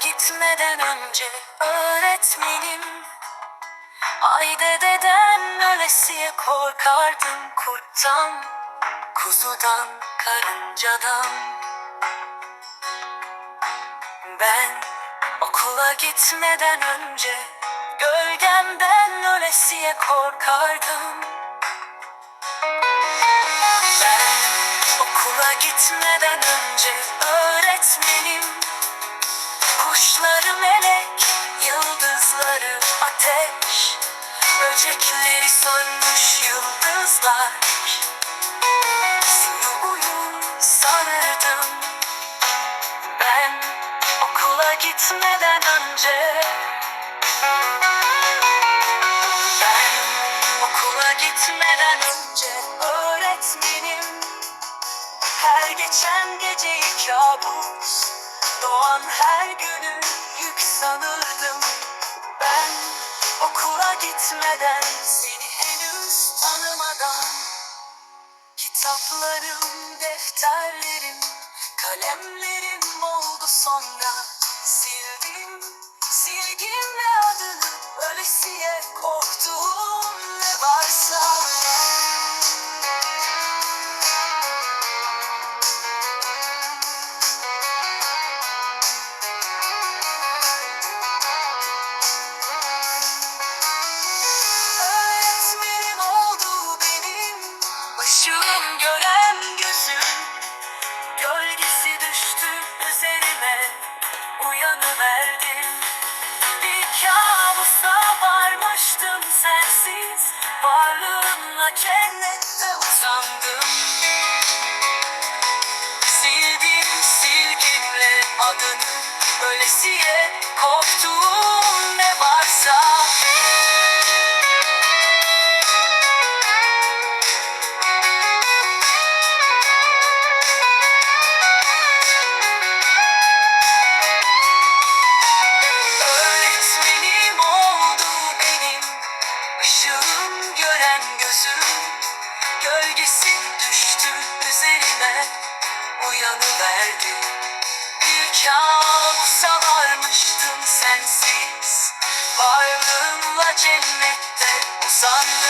gitmeden önce öğretmenim. Ay dededen ölesiye korkardım kurttan Kuzudan, karıncadan. Ben okula gitmeden önce Gölgemden ölesiye korkardım. Ben okula gitmeden önce öğretmenim Kuşları melek, yıldızları ateş. Böcekleri sönmüş yıldızlar. Suyu uyur sanırdım Ben okula gitmeden önce. Ben okula gitmeden önce öğretmenim. Her geçen geceyi kabus Doğan her günü yük sanırdım. Ben okula gitmeden Seni henüz tanımadan Kitaplarım, defterlerim Kalemlerim oldu sonra. Sildim, silgimle adını Ölesiye korktuğum cennette uzandım. Sildim silgimle adını Ölesiye korktuğum Gölgesi düştü üzerime Uyanıverdim Bir kabusa varmıştım sensiz. Varlığınla cennette uzandım